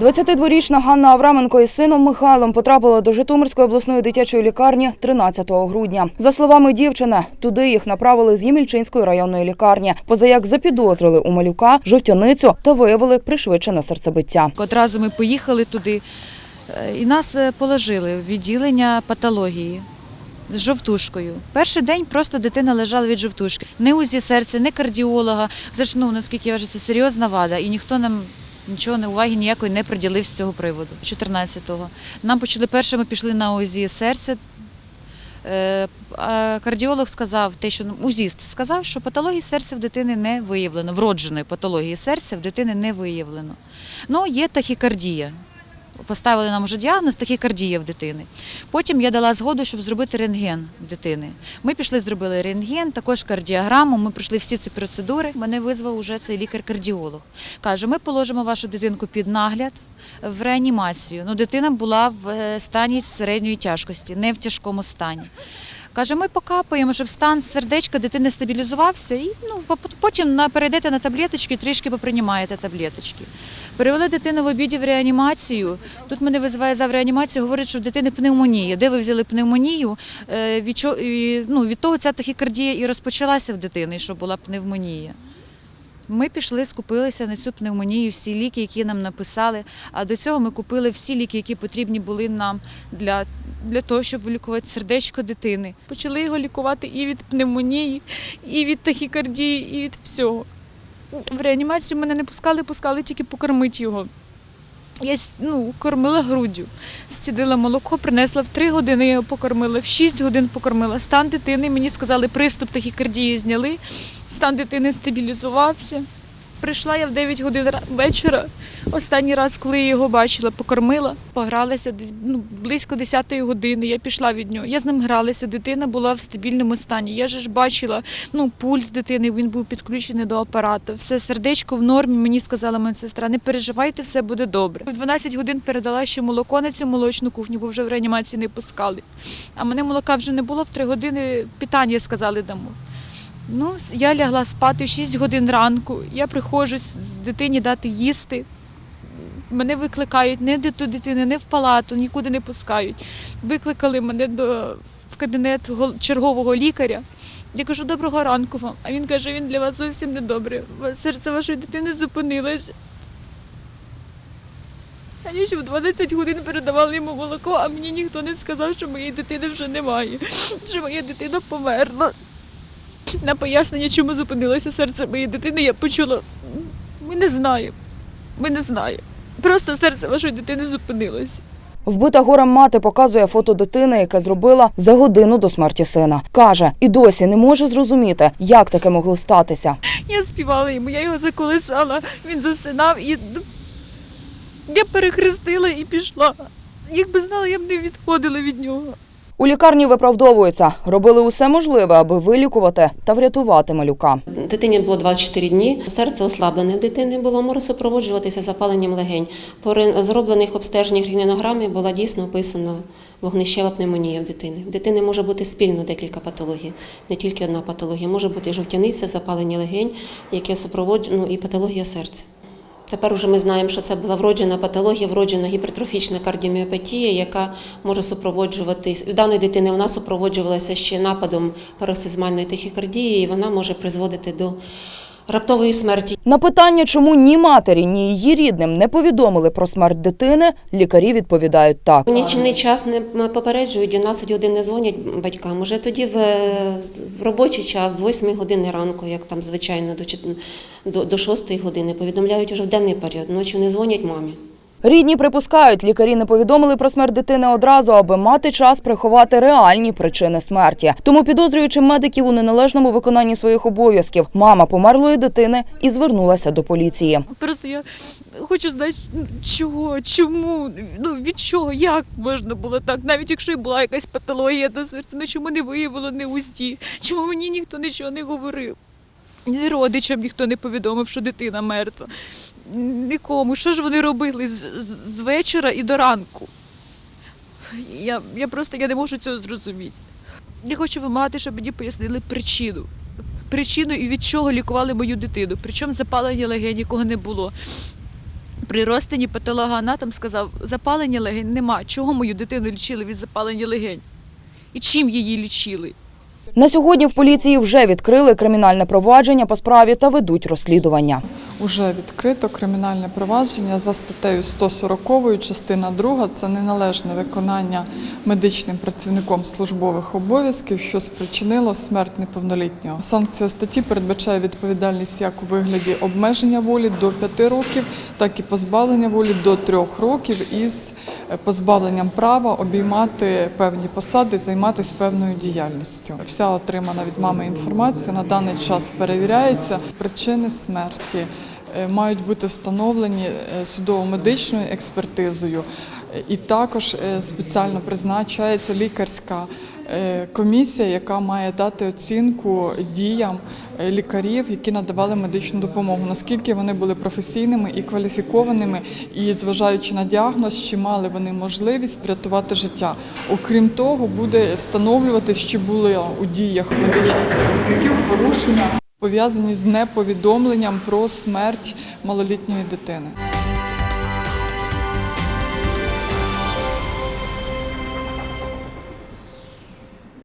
22-річна Ганна Авраменко із сином Михайлом потрапила до Житомирської обласної дитячої лікарні 13 грудня. За словами дівчини, туди їх направили з Ємільчинської районної лікарні. Позаяк запідозрили у малюка жовтяницю та виявили пришвидшене серцебиття. Одразу ми поїхали туди е, і нас е, положили в відділення патології з жовтушкою. Перший день просто дитина лежала від жовтушки. Не УЗІ серця, не кардіолога. Це ж, ну, наскільки я вважаю, це серйозна вада, і ніхто нам нічого не уваги ніякої не приділив з цього приводу. 14-го. Нам почали першими пішли на УЗІ серця. Е, Кардіолог сказав, те, що ну, УЗІст сказав, що патології серця в дитини не виявлено. Вродженої патології серця в дитини не виявлено. Ну, є тахікардія. Поставили нам вже діагноз тахікардія в дитини. Потім я дала згоду, щоб зробити рентген дитини. Ми пішли, зробили рентген, також кардіограму. Ми пройшли всі ці процедури. Мене визвав уже цей лікар-кардіолог. Каже, ми положимо вашу дитинку під нагляд в реанімацію. Ну, дитина була в е, стані середньої тяжкості, не в тяжкому стані. Каже, ми покапаємо, щоб стан сердечка дитини стабілізувався, і ну, потім перейдете на таблеточки, трішки поприймаєте таблеточки. Перевели дитину в обіді в реанімацію. Тут мене визиває за реанімацію, говорить, що в дитини пневмонія. Де ви взяли пневмонію? Е, Від, ну, від того ця тахікардія і розпочалася в дитини, що була пневмонія. Ми пішли, скупилися на цю пневмонію, всі ліки, які нам написали. А до цього ми купили всі ліки, які потрібні були нам для, для того, щоб вилікувати сердечко дитини. Почали його лікувати і від пневмонії, і від тахікардії, і від всього. В реанімацію мене не пускали, пускали тільки покормити його. Я ну, кормила груддю, зцідила молоко, принесла в 3 години, його покормила, в 6 годин покормила. Стан дитини, мені сказали, приступ тахікардії зняли, стан дитини стабілізувався. Прийшла я в 9 годин вечора. Останній раз, коли я його бачила, покормила, погралася десь ну, близько 10 години. Я пішла від нього. Я з ним гралася. Дитина була в стабільному стані. Я ж бачила ну, пульс дитини, він був підключений до апарату. Все сердечко в нормі. Мені сказала медсестра, не переживайте, все буде добре. В 12 годин передала ще молоко на цю молочну кухню, бо вже в реанімації не пускали. А мене молока вже не було в 3 години. Питання сказали дамо. Ну, я лягла спати 6 годин ранку. Я приходжу з дитині дати їсти. Мене викликають не до дитини, не в палату, нікуди не пускають. Викликали мене до, в кабінет чергового лікаря. Я кажу, доброго ранку вам. А він каже, він для вас зовсім не добре. Серце вашої дитини зупинилось. А я ще в 12 годин передавала йому молоко, а мені ніхто не сказав, що моєї дитини вже немає, що моя дитина померла. На пояснення, чому зупинилося серце моєї дитини, я почула. Ми не знаємо. Ми не знаємо. Просто серце вашої дитини зупинилося. Вбита горем мати показує фото дитини, яке зробила за годину до смерті сина. Каже, і досі не може зрозуміти, як таке могло статися. Я співала йому, я його заколисала, він засинав і ну, я перехрестила і пішла. Якби знала, я б не відходила від нього. У лікарні виправдовуються, робили усе можливе, аби вилікувати та врятувати малюка. Дитині було 24 дні. Серце ослаблене в дитини було, може супроводжуватися запаленням легень. По зроблених обстеженнях рентгенограмі була дійсно описана вогнищева пневмонія в дитини. В дитини може бути спільно декілька патологій, не тільки одна патологія. Може бути жовтяниця, запалення легень, яке супроводжує, ну, і патологія серця. Тепер вже ми знаємо, що це була вроджена патологія, вроджена гіпертрофічна кардіоміопатія, яка може супроводжуватись. У даної дитини вона супроводжувалася ще нападом пароксизмальної тахікардії, і вона може призводити до раптової смерті. На питання, чому ні матері, ні її рідним не повідомили про смерть дитини, лікарі відповідають так. В нічний час не попереджують, 12 годин не дзвонять батькам. Уже тоді в, робочий час, з 8 години ранку, як там звичайно, до, до 6 години, повідомляють уже в денний період. Ночі не дзвонять мамі. Рідні припускають, лікарі не повідомили про смерть дитини одразу, аби мати час приховати реальні причини смерті. Тому підозрюючи медиків у неналежному виконанні своїх обов'язків, мама померлої дитини і звернулася до поліції. Просто я хочу знати, чого, чому, ну від чого, як можна було так, навіть якщо і була якась патологія на серці, ну чому не виявило не УЗІ, чому мені ніхто нічого не говорив. Ні родичам ніхто не повідомив, що дитина мертва. Нікому. Що ж вони робили з, з- вечора і до ранку? Я, я просто я не можу цього зрозуміти. Я хочу вимагати, щоб мені пояснили причину. Причину і від чого лікували мою дитину. Причому запалення легень, якого не було. При розтині патологоанатом сказав, запалення легень нема. Чого мою дитину лічили від запалення легень? І чим її лічили? На сьогодні в поліції вже відкрили кримінальне провадження по справі та ведуть розслідування. Уже відкрито кримінальне провадження за статтею 140 частина 2 – це неналежне виконання медичним працівником службових обов'язків, що спричинило смерть неповнолітнього. Санкція статті передбачає відповідальність як у вигляді обмеження волі до 5 років, так і позбавлення волі до 3 років із позбавленням права обіймати певні посади, займатися певною діяльністю. Вся отримана від мами інформація на даний час перевіряється. Причини смерті е, мають бути встановлені е, судово-медичною експертизою. І також е, спеціально призначається лікарська е, комісія, яка має дати оцінку діям е, лікарів, які надавали медичну допомогу, наскільки вони були професійними і кваліфікованими, і зважаючи на діагноз, чи мали вони можливість врятувати життя. Окрім того, буде встановлюватись, чи були у діях медичних працівників порушення пов'язані з неповідомленням про смерть малолітньої дитини.